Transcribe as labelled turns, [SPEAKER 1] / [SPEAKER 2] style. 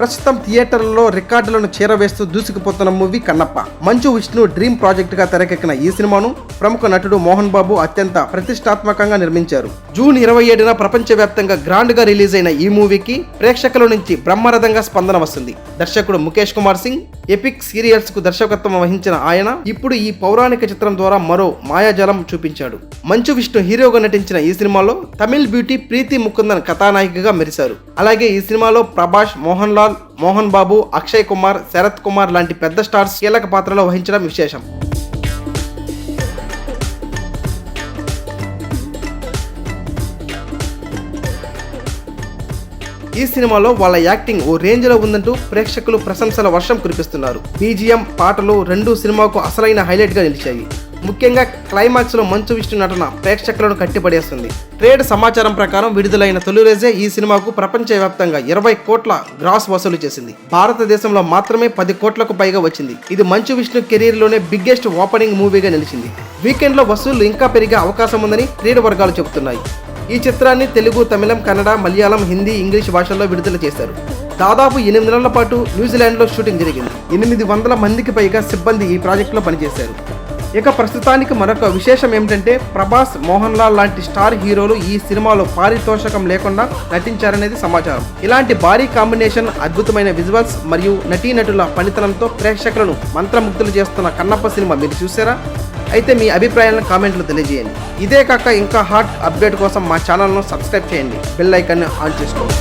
[SPEAKER 1] ప్రస్తుతం థియేటర్లలో రికార్డులను చేరవేస్తూ దూసుకుపోతున్న మూవీ కన్నప్ప. మంచు విష్ణు డ్రీమ్ ప్రాజెక్టుగా తెరకెక్కిన ఈ సినిమాను ప్రముఖ నటుడు మోహన్ బాబు అత్యంత ప్రతిష్టాత్మకంగా నిర్మించారు. జూన్ ఇరవై ఏడున ప్రపంచవ్యాప్తంగా గ్రాండ్గా రిలీజ్ అయిన ఈ మూవీకి ప్రేక్షకుల నుంచి బ్రహ్మరథంగా స్పందన వస్తుంది. దర్శకుడు ముఖేష్ కుమార్ సింగ్ ఎపిక్ సీరియల్స్కు దర్శకత్వం వహించిన ఆయన ఇప్పుడు ఈ పౌరాణిక చిత్రం ద్వారా మరో మాయాజలం చూపించాడు. మంచు విష్ణు హీరోగా నటించిన ఈ సినిమాలో తమిళ్ బ్యూటీ ప్రీతి ముకుందన్ కథానాయికగా మెరిశారు. అలాగే ఈ సినిమాలో ప్రభాష్ మోహన్ లాల్ మోహన్ బాబు అక్షయ్ కుమార్ శరత్ కుమార్ లాంటి పెద్ద స్టార్స్ కీలక పాత్రలో వహించడం విశేషం. ఈ సినిమాలో వాళ్ళ యాక్టింగ్ ఓ రేంజ్లో ఉందంటూ ప్రేక్షకులు ప్రశంసల వర్షం కురిపిస్తున్నారు. బీజిఎం పాటలు రెండు సినిమాకు అసలైన హైలైట్గా నిలిచాయి. ముఖ్యంగా క్లైమాక్స్లో మంచు విష్ణు నటన ప్రేక్షకులను కట్టిపడేస్తుంది. ట్రేడ్ సమాచారం ప్రకారం విడుదలైన తొలి రోజే ఈ సినిమాకు ప్రపంచవ్యాప్తంగా ఇరవై కోట్ల గ్రాస్ వసూలు చేసింది. భారతదేశంలో మాత్రమే పది కోట్లకు పైగా వచ్చింది. ఇది మంచు విష్ణు కెరీర్లోనే బిగ్గెస్ట్ ఓపెనింగ్ మూవీగా నిలిచింది. వీకెండ్లో వసూళ్ళు ఇంకా పెరిగే అవకాశం ఉందని ట్రేడ్ వర్గాలు చెబుతున్నాయి. ఈ చిత్రాన్ని తెలుగు తమిళం కన్నడ మలయాళం హిందీ ఇంగ్లీష్ భాషల్లో విడుదల చేశారు. దాదాపు ఎనిమిది నెలల పాటు న్యూజిలాండ్లో షూటింగ్ జరిగింది. ఎనిమిది వందల మందికి పైగా సిబ్బంది ఈ ప్రాజెక్టులో పనిచేశారు. ఇక ప్రస్తుతానికి మరొక విశేషం ఏమిటంటే ప్రభాస్ మోహన్ లాల్ లాంటి స్టార్ హీరోలు ఈ సినిమాలో పారితోషకం లేకుండా నటించారనేది సమాచారం. ఇలాంటి భారీ కాంబినేషన్ అద్భుతమైన విజువల్స్ మరియు నటీనటుల పనితనంతో ప్రేక్షకులను మంత్రముగ్ధులు చేస్తున్న కన్నప్ప సినిమా మీరు చూసారా? అయితే మీ అభిప్రాయాలను కామెంట్లో తెలియజేయండి. ఇదే కాక ఇంకా హాట్ అప్డేట్ కోసం మా ఛానల్ను సబ్స్క్రైబ్ చేయండి. బెల్ ఐకాన్ని ఆన్ చేసుకోండి.